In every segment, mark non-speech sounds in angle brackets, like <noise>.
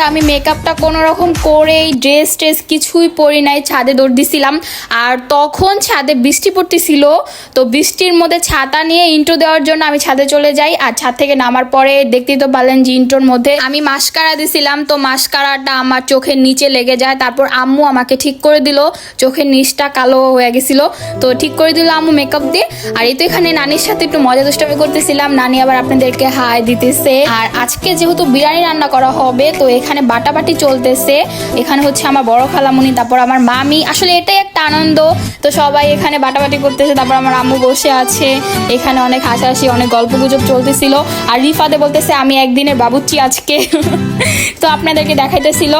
Guys আমি মেকআপটা কোনো রকম করেই ড্রেস ট্রেস কিছুই পরি নাই, ছাদে দৌড় দিছিলাম। আর তখন ছাদে বৃষ্টি পড়তেছিল, তো বৃষ্টির মধ্যে ছাতা নিয়ে ইন্ট্রো দেওয়ার জন্য আমি ছাদে চলে যাই। আর ছাদ থেকে নামার পরে দেখতেই তো পারলেন যে ইন্ট্রোর মধ্যে আমি মাস্কারা দিছিলাম, তো মাস্কারাটা আমার চোখের নিচে লেগে যায়। তারপর আম্মু আমাকে ঠিক করে দিল, চোখের নিচটা কালো হয়ে গেছিল। তো ঠিক করে দিল আম্মু মেকআপ দিয়ে। আর এই তো এখানে নানির সাথে একটু মজা দুষ্টামি করতেছিলাম। নানি আবার আপনাদেরকে হাই দিতেছে। আর আজকে যেহেতু বিরিয়ানি রান্না করা হবে, তো এখানে বাটাবাটি চলতেছে। এখানে হচ্ছে আমার বড় খালামুনি, তারপর আমার মামি। আসলে এটাই একটা আনন্দ। তো সবাই এখানে বাটাবাটি করতেছে, তারপর আমার আম্মু বসে আছে। এখানে অনেক হাসাহাসি, অনেক গল্প গুজব চলতেছিল। আর রিফাদে বলতেছে, আমি একদিনের বাবুচি আজকে। <laughs> তো আপনাদেরকে দেখাইতেছিল।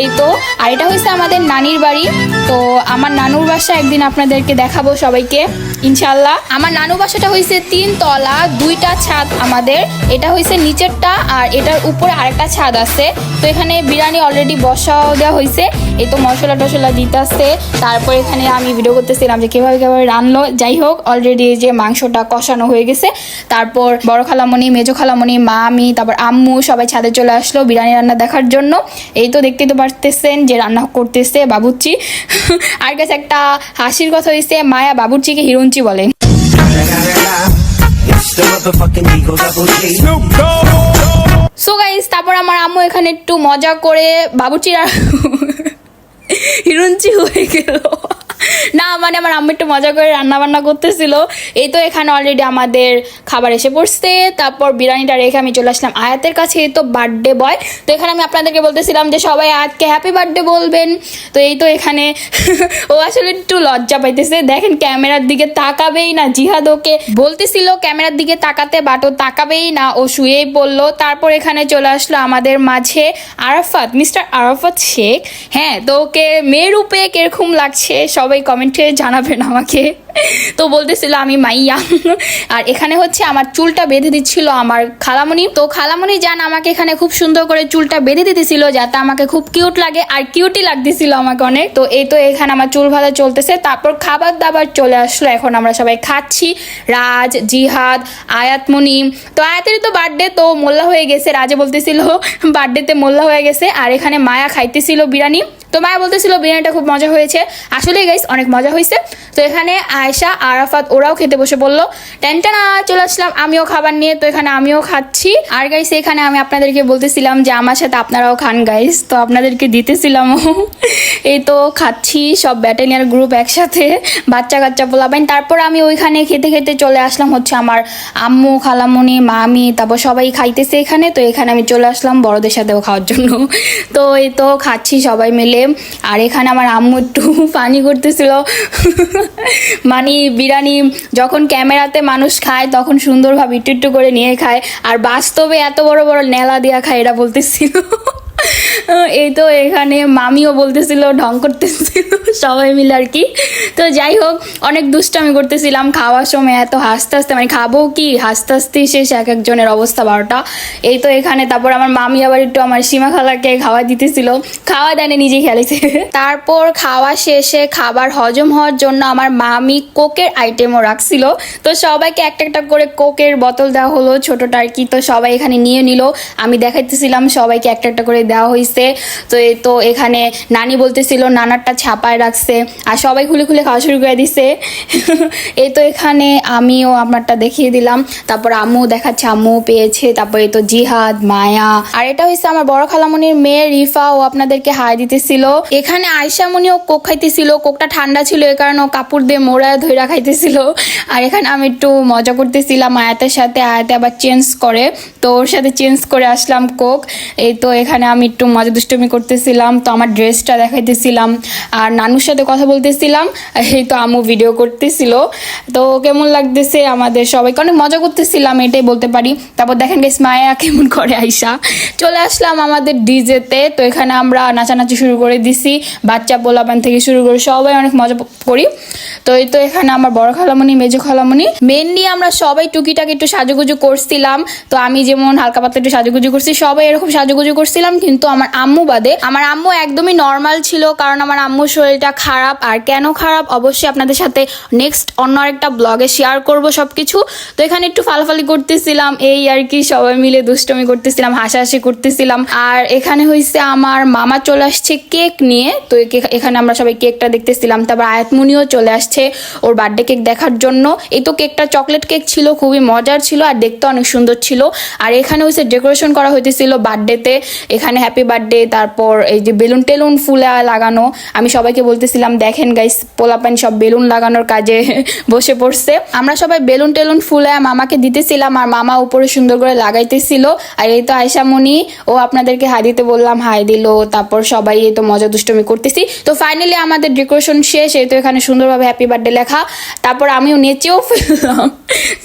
এই তো, আর এটা হচ্ছে আমাদের নানির বাড়ি। তো আমার নানুর বাসা একদিন আপনাদেরকে দেখাবো সবাইকে ইনশাল্লাহ আমার নানু বাসাটা হয়েছে তিন তলা, দুইটা ছাদ আমাদের। এটা হয়েছে নিচেরটা, আর এটার উপরে আরেকটা ছাদ আছে। তো এখানে বিরিয়ানি অলরেডি বসাও দেওয়া হয়েছে এই তো মশলা টশলা দিতেছে। তারপর এখানে আমি ভিডিও করতেছিলাম যে কীভাবে কীভাবে রান্নলো যাই হোক অলরেডি যে মাংসটা কষানো হয়ে গেছে। তারপর বড় খালামণি, মেজো খালামণি, মা, আমি, তারপর আম্মু সবাই ছাদে চলে আসলো বিরিয়ানি রান্না দেখার জন্য। এই তো দেখতেই তো পারতেছেন যে রান্না করতেছে বাবুর্চি <laughs> আর কাছে একটা হাসির কথা হয়েছে মায়া বাবুর্চিকে হিরঞ্চি বলে. সো গাইস তারপর আমার আম্মু এখানে একটু মজা করে বাবুচিরা <laughs> হিরঞ্চি হয়ে গেল না মানে আমার আম্মু একটু মজা করে রান্না বান্না করতেছিল। এই তো এখানে অলরেডি আমাদের খাবার এসে পড়ছে। তারপর বিরিয়ানিটা রেখে আমি চলে আসলাম আয়াতের কাছে, এই তো বার্থডে বয় তো এখানে আমি আপনাদেরকে বলতেছিলাম যে সবাই আয়াতকে হ্যাপি বার্থডে বলবেন। তো এই তো এখানে <laughs> ও আসলে একটু লজ্জা পাইতেছে। দেখেন ক্যামেরার দিকে তাকাবেই না, জিহাদ ওকে বলতেছিল, ক্যামেরার দিকে তাকাতে বাট ও তাকাবেই না। ও শুয়েই পড়ল। তারপর এখানে চলে আসলো আমাদের মাঝে আরাফাত, মিস্টার আরাফাত শেখ। হ্যাঁ তো ওকে মেয়ে রূপে কীরকম লাগছে? সবাই কমেন্টে জানাবেন আমাকে। <laughs> তো বলতেছিল আমি মাইয়া। আর এখানে হচ্ছে আমার চুলটা বেঁধে দিচ্ছিল আমার খালামণি তো খালামণি যান আমাকে এখানে খুব সুন্দর করে চুলটা বেঁধে দিতেছিল যাতে আমাকে খুব কিউট লাগে আর কিউটই লাগতেছিল আমাকে অনেক। তো এই তো এখানে আমার চুল ভাজা চলতেছে। তারপর খাবার দাবার চলে আসলো। এখন আমরা সবাই খাচ্ছি। রাজ, জিহাদ, আয়াতমণি। তো আয়াতেরই তো বার্থডে তো মোল্লা হয়ে গেছে। রাজে বলতেছিল বার্থডেতে মোল্লা হয়ে গেছে। আর এখানে মায়া খাইতেছিল বিরিয়ানি। তো মায়া বলতেছিল বিরিয়ানিটা খুব মজা হয়েছে। আসলে গাইস অনেক মজা হয়েছে তো এখানে আয়েশা, আরাফাত ওরাও খেতে বসে বলল টেনটানা চলে আসলাম। আমিও খাবার নিয়ে, তো এখানে আমিও খাচ্ছি। আর গাইস এখানে আমি আপনাদেরকে বলতেছিলাম যে, আমার সাথে আপনারাও খান গাইস তো আপনাদেরকে দিতেছিলাম। <laughs> এই তো খাচ্ছি, সব ব্যাটালিয়ান গ্রুপ একসাথে, বাচ্চা কাচ্চা পোলাবেন তারপর আমি ওইখানে খেতে খেতে চলে আসলাম হচ্ছে আমার আম্মু, খালামুনি, মামি, তারপর সবাই খাইতেছে এখানে। তো এখানে আমি চলে আসলাম বড়দের সাথেও খাওয়ার জন্য। <laughs> তো এই তো খাচ্ছি সবাই মিলে। আর এখানে আমার আম্মু একটু <laughs> পানি করতেছিল। মানে বিরিয়ানি, যখন ক্যামেরাতে মানুষ খায়, তখন সুন্দরভাবে একটু একটু করে নিয়ে খায়। আর বাস্তবে এত বড় বড় নেলা দিয়া খায় এটা বলতেছিল। এই তো এখানে মামিও বলতেছিল, ঢং করতেছিল, <laughs> সবাই মিলে আর কি। তো যাই হোক, অনেক দুষ্টামি করতেছিলাম খাওয়ার সময়, এত হাসতে হাসতে মানে খাব কি? হাসতে হাসতেই শেষ, এক একজনের অবস্থা বারোটা। এই তো এখানে, তারপর আমার মামি আবার একটু আমার সীমা খালাকে খাওয়া দিতেছিল। খাওয়া দেয়নি, নিজে খেলেছে। <laughs> তারপর খাওয়া শেষে খাবার হজম হওয়ার জন্য আমার মামি কোকের আইটেমও রাখছিল। তো সবাইকে একটা একটা করে কোকের বোতল দেওয়া হলো, ছোটটা আর কি। তো সবাই এখানে নিয়ে নিল। আমি দেখাইতেছিলাম, সবাইকে একটা একটা করে দেওয়া হয়েছে তো এই তো এখানে নানি বলতেছিল, নানারটা ছাপায় রাখছে। আর সবাই খুলে খুলে খাওয়া শুরু করে দিছে। <laughs> এই তো এখানে আমিও আমারটা দেখিয়ে দিলাম। তারপর আম্মু দেখাচ্ছে, আম্মু পেয়েছে। তারপর তো জিহাদ, মায়া। আর এটা হচ্ছে আমার বড় খালামনির মেয়ে রিফা, ও আপনাদেরকে হাই দিতেছিল। এখানে আয়সা মনিও কোক খাইতেছিল। কোকটা ঠান্ডা ছিল এই কারণে ও কাপড় দিয়ে মোড়ায় ধইরা খাইতেছিল। আর এখানে আমি একটু মজা করতেছিলাম আয়াতের সাথে। আয়াতে আবার চেঞ্জ করে, তো ওর সাথে চেঞ্জ করে আসলাম কোক। এই তো এখানে আমি একটু মজা দুষ্টুমি করতেছিলাম, তো আমার ড্রেসটা দেখাইতেছিলাম আর নানুর সাথে কথা বলতেছিলাম, এই তো আম্মু ভিডিও করতেছিল। তো কেমন লাগতেছে আমাদের সবাইকে? অনেক মজা করতেছিলাম, এটাই বলতে পারি। তারপর দেখেন গেস মায়া কেমন করে আইসা চলে আসলাম আমাদের ডিজেতে, তো এখানে আমরা নাচানাচি শুরু করে দিছি, বাচ্চা পোলাপান থেকে শুরু করে সবাই অনেক মজা করি। তো এই তো এখানে আমার বড় খালামণি মেজো খালামণি মেনলি আমরা সবাই টুকিটাকি একটু সাজুগুজু করছিলাম, তো আমি যেমন হালকা পাতলা একটু সাজুগুজু করছি, সবাই এরকম সাজুগুজু করছিলাম, কিন্তু আমার আম্মু বাদে আমার আম্মু একদমই নর্মাল ছিল, কারণ আমার আম্মুর শরীরটা খারাপ। আর কেন খারাপ? অবশ্যই আপনাদের সাথে নেক্সট অন্য একটা ব্লগে শেয়ার করব সব কিছু তো এখানে একটু ফালাফালি করতেছিলাম, এই আর কি, সবাই মিলে দুষ্টমি করতেছিলাম, হাসাহাসি করতেছিলাম। আর এখানে হয়েছে আমার মামা চলে আসছে কেক নিয়ে। তো এখানে আমরা সবাই কেকটা দেখতেছিলাম, তারপর আয়াতমুনিও চলে আসছে ওর বার্থডে কেক দেখার জন্য। এই তো কেকটা চকলেট কেক ছিল, খুবই মজার ছিল আর দেখতে অনেক সুন্দর ছিল। আর এখানে হয়েছে ডেকোরেশন করা হইতেছিল বার্থডেতে এখানে হ্যাপি বার্থডে তারপর এই যে বেলুন টেলুন ফুলে লাগানো, আমি সবাইকে বলতেছিলাম, দেখেন গাইস পোলাপানি সব বেলুন লাগানোর কাজে <laughs> বসে পড়ছে। আমরা সবাই বেলুন টেলুন ফুলে মামাকে দিতেছিলাম আর মামা উপরে সুন্দর করে লাগাইতেছিল। আর এই তো আয়সা মনি, ও আপনাদেরকে হাই দিতে বললাম হাই দিল, তারপর সবাই এই তো মজা দুষ্টমি করতেছি। তো ফাইনালি আমাদের ডেকোরেশন শেষ, এই তো এখানে সুন্দরভাবে হ্যাপি বার্থডে লেখা। তারপর আমিও নেচেও ফেললাম।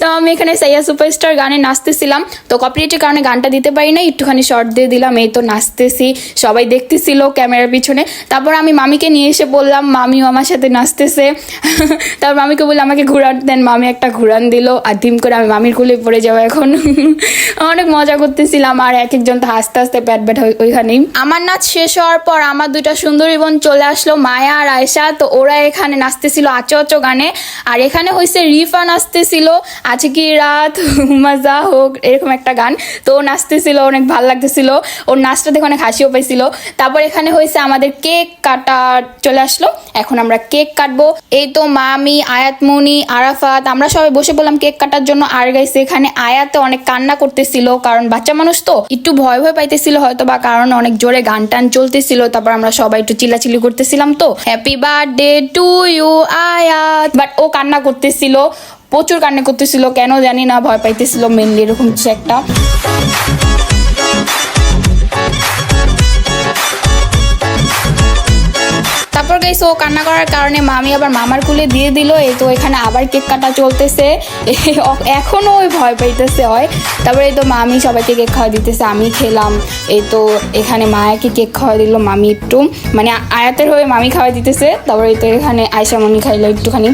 তো আমি এখানে সাইয়া সুপারস্টার গানে নাচতেছিলাম। তো কপিরাইটের কারণে গানটা দিতে পারি না একটুখানি শর্ট দিয়ে দিলাম, এই তো নাচতেছি। সবাই দেখতেছিল ক্যামেরার পিছনে। তারপর আমি মামিকে নিয়ে এসে বললাম, মামিও আমার সাথে নাচতেছে। <laughs> তারপর মামিকে বললাম, আমাকে ঘুরান। দেন মামি একটা ঘুরান দিল, আর ধিম করে আমি মামির কুলে পড়ে যাব এখন। <laughs> অনেক মজা করতেছিলাম, আর এক একজন তো হাসতে হাসতে প্যাট ব্যাট ওই- ওইখানেই। আমার নাচ শেষ হওয়ার পর আমার দুইটা সুন্দরী বোন চলে আসলো, মায়া আর আয়সা তো ওরা এখানে নাচতেছিল আচো আচো গানে, আর এখানে হয়েছে রিফা নাচতেছিল, আছে কি রাত মজা হোক, এরকম একটা গান। তো ও নাচতেছিল, অনেক ভালো লাগতেছিল। ওর নাচটা দেখে অনেক হাসিও পাইছিল তারপর এখানে হয়েছে আমাদের কেক কাটা চলে আসলো। এখন আমরা কেক কাটবো। এই তো মামি আয়াতমনি আরাফাত, আমরা সবাই বসে বললাম কেক কাটার জন্য। আর গাইছে এখানে আয়াতে অনেক কান্না করতেছিল, কারণ বাচ্চা মানুষ তো একটু ভয় ভয় পাইতেছিল হয়তো বা কারণ অনেক জোরে গান টান চলতেছিল। তারপর আমরা সবাই একটু চিল্লাচিল্লি করতেছিলাম তো। Happy birthday to you Ayat. But ও কান্না করতেছিল, প্রচুর কান্না করতেছিল, কেন জানি না, ভয় পাইতেছিল মেনলি এরকম কিছু একটা। গাইস ও কান্না করার কারণে মামি আবার মামার কুলে দিয়ে দিল, এই তো এখানে আবার কেক কাটা চলতেছে। <laughs> এখনও ওই ভয় পাইতেছে হয় তারপরে এই তো মামি সবাইকে কেক খাওয়া দিতেছে, আমি খেলাম। এই তো এখানে মায়াকে কেক খাওয়া দিল মামি একটু। মানে আয়াতের হয়ে মামি খাওয়া দিতেছে, তারপরে তো এখানে আয়সা মনি খাইলো একটুখানি।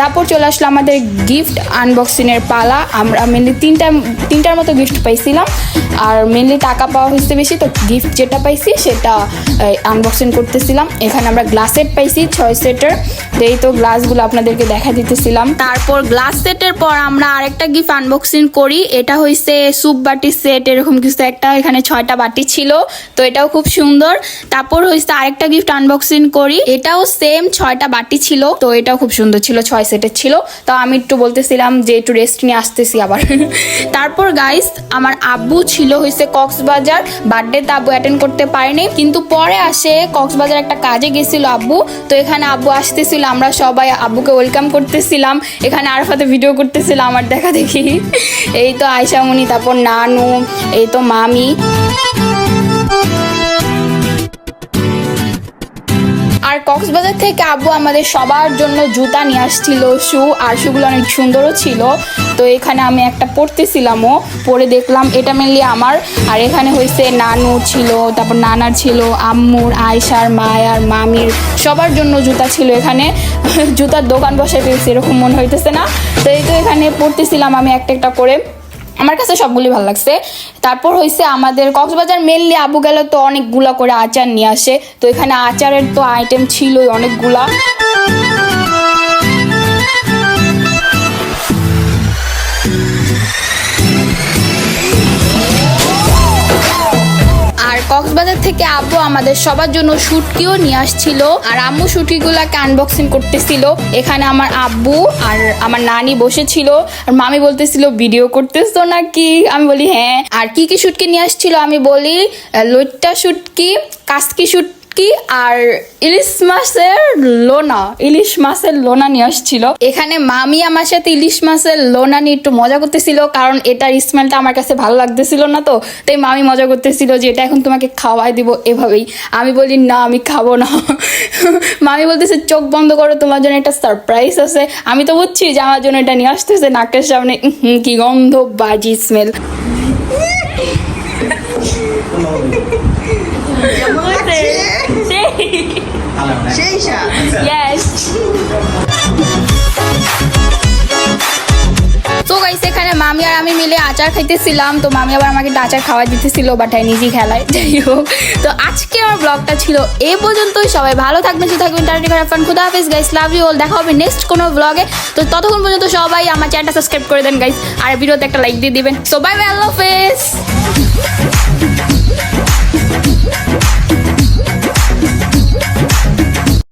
তারপর চলে আসলো আমাদের গিফট আনবক্সিংয়ের পালা। আমরা মেনলি তিনটা, তিনটার মতো গিফট পাইছিলাম। আর মেনলি টাকা পাওয়া হয়েছে বেশি, তো গিফট যেটা পাইছি সেটা আনবক্সিং করতেছিলাম। এখানে আমরা গ্লাস সেট পাইছি, ছয় সেটের। এই তো গ্লাসগুলো আপনাদেরকে দেখা দিতেছিলাম। তারপর গ্লাস সেটের পর আমরা আরেকটা গিফট আনবক্সিং করি। এটা হয়েছে স্যুপ বাটি সেট এরকম কিছু একটা। এখানে ছয়টা বাটি ছিল, তো এটাও খুব সুন্দর। তারপর হয়েছে আরেকটা গিফট আনবক্সিং করি। এটাও সেম ছয়টা বাটি ছিল, তো এটাও খুব সুন্দর ছিল, ছয় সেটের ছিল। তো আমি একটু বলতেছিলাম যে একটু রেস্ট নিয়ে আসতেছি আবার। <laughs> তারপর গাইস আমার আব্বু ছিল হয়েছে কক্সবাজার। বার্থডে তা আব্বু অ্যাটেন্ড করতে পারেনি, কিন্তু পরে আসে কক্সবাজার একটা কাজে গেছিল আব্বু। তো এখানে আব্বু আসতেছিল, আমরা সবাই আব্বুকে ওয়েলকাম করতেছিলাম। এখানে আরফাতে ভিডিও করতেছিলাম আমার দেখা দেখি। এই তো আয়সামণি, তারপর নানু, এই তো মামি। আর কক্সবাজার থেকে আব্বু আমাদের সবার জন্য জুতা নিয়ে আসছিল, শু, আর শুগুলো অনেক সুন্দরও ছিল। তো এখানে আমি একটা পরতেছিলামও পরে দেখলাম এটা মেনলি আমার। আর এখানে হয়েছে নানু ছিল, তারপর নানার ছিল, আম্মুর আয়সার মায়ার, মামির, সবার জন্য জুতা ছিল এখানে। <laughs> জুতার দোকান বসাই পেয়েছি এরকম মনে হইতেছে না। তো এই তো এখানে পড়তেছিলাম আমি একটা একটা করে। আমার কাছে সবগুলি ভালো লাগছে। তারপর হয়েছে আমাদের কক্সবাজার মেনলি আবু গেল তো অনেকগুলা করে আচার নিয়ে আসে। তো এখানে আচারের তো আইটেম ছিলই অনেকগুলা। থেকে আব্বু আমাদের সবার জন্য শুটকিও নিয়ে আসছিল। আর আম্মু শুটকিগুলাকে আনবক্সিং করতেছিল। এখানে আমার আব্বু আর আমার নানি বসেছিল। আর মামি বলতেছিল, ভিডিও করতেছো নাকি? আমি বলি হ্যাঁ। আর কি কি শুটকি নিয়ে আসছিল আমি বলি লইট্টা শুটকি কাসকি শুটকি আর ইলিশ মাছের লোনা, ইলিশ মাছের লোনা নিয়ে আসছিল। এখানে মামি আমার সাথে ইলিশ মাছের লোনা নিয়ে একটু মজা করতেছিল, কারণ এটার স্মেলটা আমার কাছে ভালো লাগতেছিল না তো, তাই মামি মজা করতেছিল যে এটা এখন তোমাকে খাওয়াই দিব এভাবেই। আমি বলি, না, আমি খাব না। <laughs> মামি বলতেছে, চোখ বন্ধ করো, তোমার জন্য একটা সারপ্রাইজ আছে। আমি তো বুঝছি যে আমার জন্য এটা নিয়ে আসতেছে নাকের সামনে। কি গন্ধ, বাজি স্মেল স্বাদ Yes. তো গাইস এখানে মামি আর আমি মিলে আচার খাইতেছিলাম। তো মামি আবার আমাকে আচার খাওয়া দিতেছিল বাট আমি নিজেই খেলায় <laughs> যাই হোক। তো আজকে আমার ব্লগটা ছিল এই পর্যন্তই। সবাই ভালো থাকবেন সুস্থ থাকবেন। টাটা খারাপ ফান খুদা হাফেজ গাইস লাভ ইউ অল দেখা হবে নেক্সট কোনো ব্লগে তো ততক্ষণ পর্যন্ত সবাই আমার চ্যানেলটা সাবস্ক্রাইব করে দেন গাইস আর ভিডিওতে একটা লাইক দিয়ে দিবেন। তো বাই বাই আল্লাহ হাফেজ।